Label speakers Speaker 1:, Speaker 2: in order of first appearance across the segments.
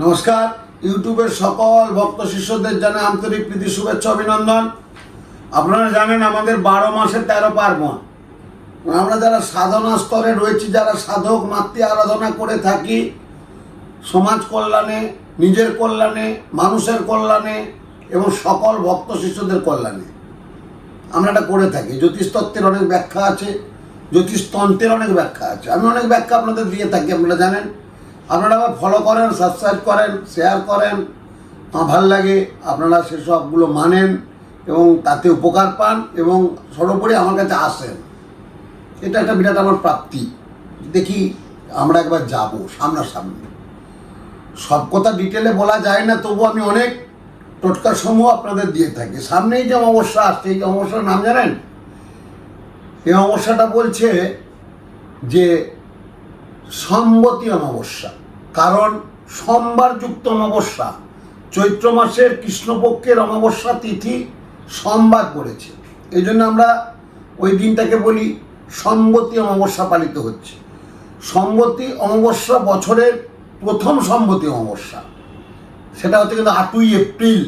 Speaker 1: নমস্কার। ইউটিউবের সকল ভক্ত শিষ্যদের জানে আন্তরিক প্রীতি, শুভেচ্ছা, অভিনন্দন। আপনারা জানেন আমাদের বারো মাসে তেরো পার্বণ। আমরা যারা সাধনা স্তরে রয়েছি, যারা সাধক, মাতৃ আরাধনা করে থাকি, সমাজ কল্যাণে, নিজের কল্যাণে, মানুষের কল্যাণে এবং সকল ভক্ত শিষ্যদের কল্যাণে আমরা এটা করে থাকি। জ্যোতিষতত্ত্বের অনেক ব্যাখ্যা আছে, জ্যোতিষতন্ত্রের অনেক ব্যাখ্যা আছে। আমি অনেক ব্যাখ্যা আপনাদের দিয়ে থাকি, আপনারা জানেন। আপনারা আবার ফলো করেন সাবস্ক্রাইব করেন শেয়ার করেন। আমার ভালো লাগে, আপনারা সেসবগুলো মানেন এবং তাতে উপকার পান এবং সর্বোপরি আমার কাছে আসেন। এটা একটা বিরাট আমার প্রাপ্তি। দেখি আমরা একবার যাব, সামনাসামনি। সব কথা ডিটেলে বলা যায় না তবু আমি অনেক টোটকা সমূহ আপনাদের দিয়ে থাকি। সামনেই যে অমাবস্যা আসছে, এই অমাবস্যার নাম জানেন? এই অমাবস্যাটা বলছে যে সম্মতি অমাবস্যা। কারণ সোমবারযুক্ত অমাবস্যা। চৈত্র মাসের কৃষ্ণপক্ষের অমাবস্যা তিথি সোমবার পড়েছে। এই জন্য আমরা ওই দিনটাকে বলি সম্মতি অমাবস্যা পালিত হচ্ছে। সম্মতি অমাবস্যা বছরের প্রথম সম্মতি অমাবস্যা। সেটা হচ্ছে কিন্তু আটই এপ্রিল।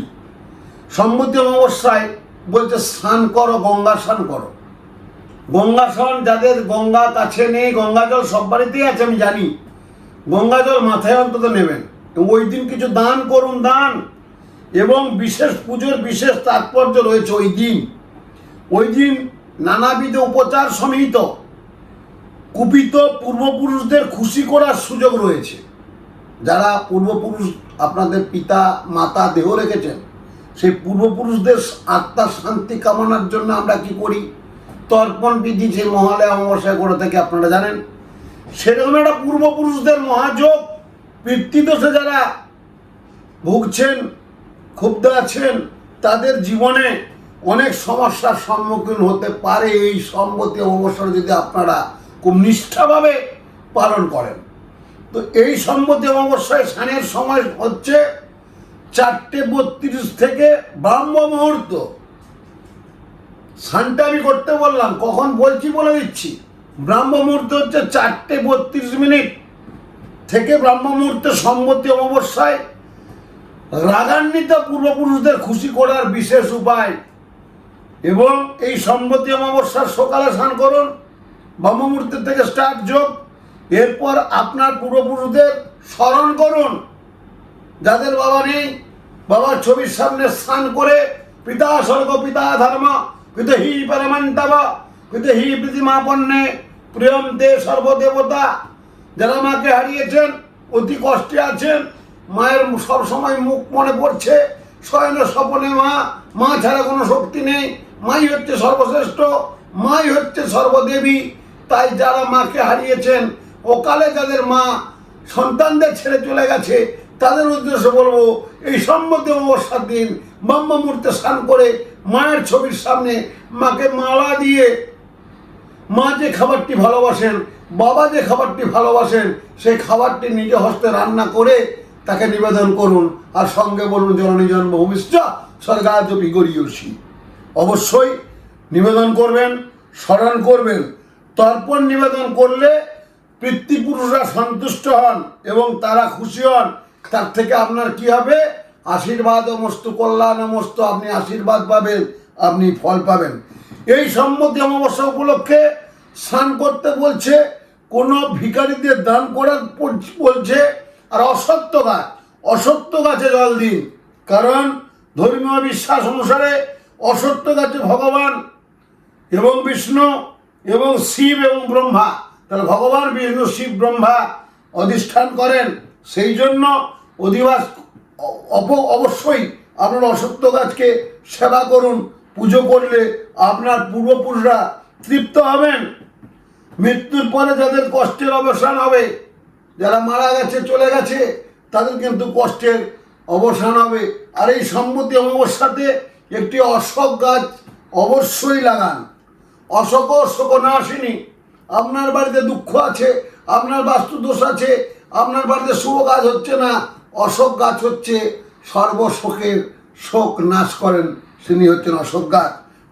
Speaker 1: সম্মতি অমাবস্যায় বলছে স্নান করো, গঙ্গা স্নান করো। গঙ্গা স্নান যাদের গঙ্গা কাছে নেই, গঙ্গা জল সব বাড়িতেই আছে, আমি জানি। গঙ্গা জল মাথায় অন্তত নেবেন। ওই দিন কিছু দান করুন, দান। এবং বিশেষ পুজোর বিশেষ তাৎপর্য রয়েছে ওই দিন। ওই দিন নানাবিধ উপচার সমিত কুপিত পূর্বপুরুষদের খুশি করার সুযোগ রয়েছে। যারা পূর্বপুরুষ আপনাদের পিতা, মাতা, দেহ রেখেছেন, সেই পূর্বপুরুষদের আত্মার শান্তি কামনার জন্য আমরা কি করি? তর্পণ বিধি যে মহালয়া অমাবস্যায় করে থাকে আপনারা জানেন। সেরকম একটা পূর্বপুরুষদের মহাযোগ পিতৃদোষে যারা ভুগছেন, ক্ষুব্ধ আছেন, তাদের জীবনে অনেক সমস্যার সম্মুখীন হতে পারে এই সম্মতি অবসর যদি আপনারা খুব নিষ্ঠাভাবে পালন করেন। তো এই সম্মতি অমাবস্যায় স্নানের সময় হচ্ছে চারটে বত্রিশ থেকে ব্রাহ্ম মুহূর্ত। স্নানটা আমি করতে বললাম, কখন বলছি বলে দিচ্ছি। ব্রাহ্ম মুহূর্ত হচ্ছে চারটে বত্রিশ মিনিট থেকে ব্রাহ্ম মুহূর্তে সম্মতি অমাবস্যায় রাগান্বিত পূর্বপুরুষদের খুশি করার বিশেষ উপায় এবং এই সম্মতি অমাবস্যার সকালে স্নান করুন ব্রহ্ম মুহূর্তের থেকে স্টার্ট যোগ, এরপর আপনার পূর্বপুরুষদের স্মরণ করুন। যাদের বাবা নেই, বাবার ছবির সামনে স্নান করে পিতা স্বর্গ, পিতা ধর্ম পিত হি পরমন্তব পিত হি প্রতিমাপন্নে প্রিয়ম দে সর্বদেবতা। যারা মাকে হারিয়েছেন, অতি কষ্টে আছেন, মায়ের সব সময় মুখ মনে পড়ছে শয়নে স্বপনে মা মা ছাড়া কোনো শক্তি নেই, মাই হচ্ছে সর্বশ্রেষ্ঠ, মাই হচ্ছে সর্বদেবী। তাই যারা মাকে হারিয়েছেন ওকালে যাদের মা সন্তানদের ছেড়ে চলে গেছে, তাদের উদ্দেশ্যে বলব, এই সম্মতি অমাবস্যার দিন ব্রহ্ম মুহূর্তে স্নান করে মায়ের ছবির সামনে মাকে মালা দিয়ে মা যে খাবারটি ভালোবাসেন, বাবা যে খাবারটি ভালোবাসেন সেই খাবারটি নিজ হস্তে রান্না করে তাকে নিবেদন করুন। আর সঙ্গে বলুন, জননী জন্মভূমিশ্চ স্বর্গাজপি গরিয়সী। অবশ্যই নিবেদন করবেন, স্মরণ করবেন। তর্পণ নিবেদন করলে পিতৃপুরুষরা সন্তুষ্ট হন এবং তারা খুশি হন। তার থেকে আপনার কি হবে? আশীর্বাদ ও মস্ত কল্যাণ মস্ত আপনি আশীর্বাদ পাবেন। আপনি ফল পাবেন। এই সম্মতি অমাবস্যা উপলক্ষে স্নান করতে বলছে, কোনো ভিখারিদের দান করার বলছে, আর অসত্য গাছ, অসত্য গাছে জল দিন। কারণ ধর্মীয় বিশ্বাস অনুসারে অসত্য গাছে ভগবান এবং বিষ্ণু এবং শিব এবং ব্রহ্মা, তাহলে ভগবান, বিষ্ণু, শিব, ব্রহ্মা অধিষ্ঠান করেন। সেই জন্য অধিবাস অপ অবশ্যই আপনার অসত্য গাছকে সেবা করুন। পুজো করলে আপনার পূর্বপুরুষরা তৃপ্ত হবেন। মৃত্যুর পরে যাদের কষ্টের অবসান হবে, যারা মারা গেছে, চলে গেছে, তাদের কিন্তু কষ্টের অবসান হবে। আর এই সম্মতি অমাবস্যাতে একটি অশোক গাছ অবশ্যই লাগান। অশোক শোক না আসেনি আপনার বাড়িতে দুঃখ আছে, আপনার বাস্তু দোষ আছে, আপনার বাড়িতে শুভ কাজ হচ্ছে না। অশোক গাছ হচ্ছে সর্বশোকের শোক নাশ করেন। তিনি হচ্ছেন অশোকগা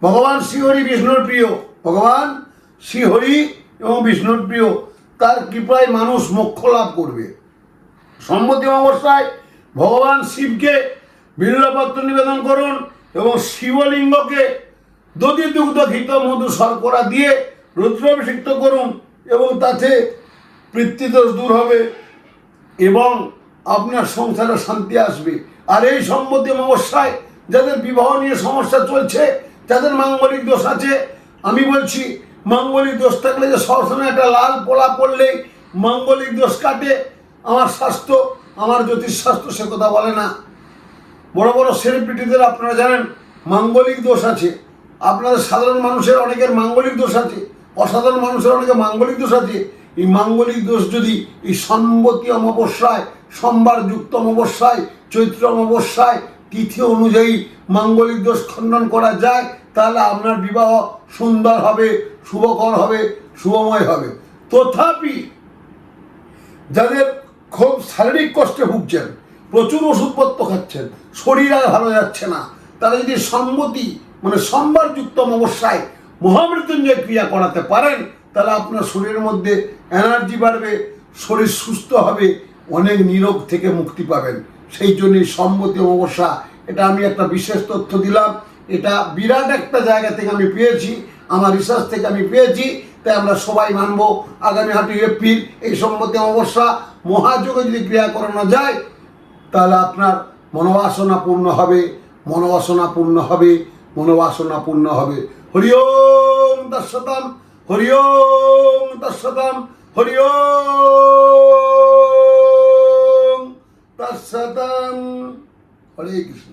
Speaker 1: ভগবান শ্রীহরি বিষ্ণুর প্রিয়। ভগবান শ্রীহরি এবং বিষ্ণুর প্রিয়। তার কৃপায় মানুষ মোক্ষ লাভ করবে। সম্মতি অবস্থায় ভগবান শিবকে বিল্লপত্র নিবেদন করুন এবং শিবলিঙ্গকে দধি দুগ্ধ ঘিত মধু শর্করা দিয়ে রুদ্রাভিষিক্ত করুন এবং তাতে পিতৃদোষ দূর হবে এবং আপনার সংসারে শান্তি আসবে। আর এই সম্মতি অমাবস্যায় যাদের বিবাহ নিয়ে সমস্যা চলছে, যাদের মাঙ্গলিক দোষ আছে, আমি বলছি, মাঙ্গলিক দোষ থাকলে যে সবসময় একটা লাল পোলা পড়লেই মাঙ্গলিক দোষ কাটে। আমার স্বাস্থ্য, আমার জ্যোতিষ স্বাস্থ্য সে কথা বলে না। বড় বড় সেলিব্রিটিদের আপনারা জানেন, মাঙ্গলিক দোষ আছে। আপনাদের সাধারণ মানুষের অনেকের মাঙ্গলিক দোষ আছে, অসাধারণ মানুষের অনেকের মাঙ্গলিক দোষ আছে। এই মাঙ্গলিক দোষ যদি এই সম্মতি অমাবস্যায়, সোমবার যুক্ত অমাবস্যায়, চৈত্র অমাবস্যায় তিথি অনুযায়ী মাঙ্গলিক দোষ খণ্ডন করা যায় তাহলে আপনার বিবাহ সুন্দর হবে, শুভকর হবে, শুভময় হবে। তথাপি যাদের খুব শারীরিক কষ্টে ভুগছেন, প্রচুর ওষুধপত্র খাচ্ছেন, শরীর আর ভালো যাচ্ছে না, তারা যদি সম্মতি মানে সম্বারযুক্ত অমাবস্যায় মহামৃত্যুঞ্জয় ক্রিয়া করাতে পারেন, তাহলে আপনার শরীরের মধ্যে এনার্জি বাড়বে, শরীর সুস্থ হবে, অনেক নিরোগ থেকে মুক্তি পাবেন। সেই জন্যই সম্মতি অমাবস্যা, এটা আমি একটা বিশেষ তথ্য দিলাম। এটা বিরাট একটা জায়গা থেকে আমি পেয়েছি, আমার রিসার্চ থেকে আমি পেয়েছি, তাই আমরা সবাই মানব। আগামী হাটু এপ্রিল, এই সম্মতি অমাবস্যা, মহাযোগে যদি ক্রিয়া করানো যায়, তাহলে আপনার মনোবাসনা পূর্ণ হবে মনোবাসনা পূর্ণ হবে মনোবাসনা পূর্ণ হবে। হরিওম দর্শতাম হরি ওম দর্শতাম হরি ওম দর্শতাম হরে কৃষ্ণ।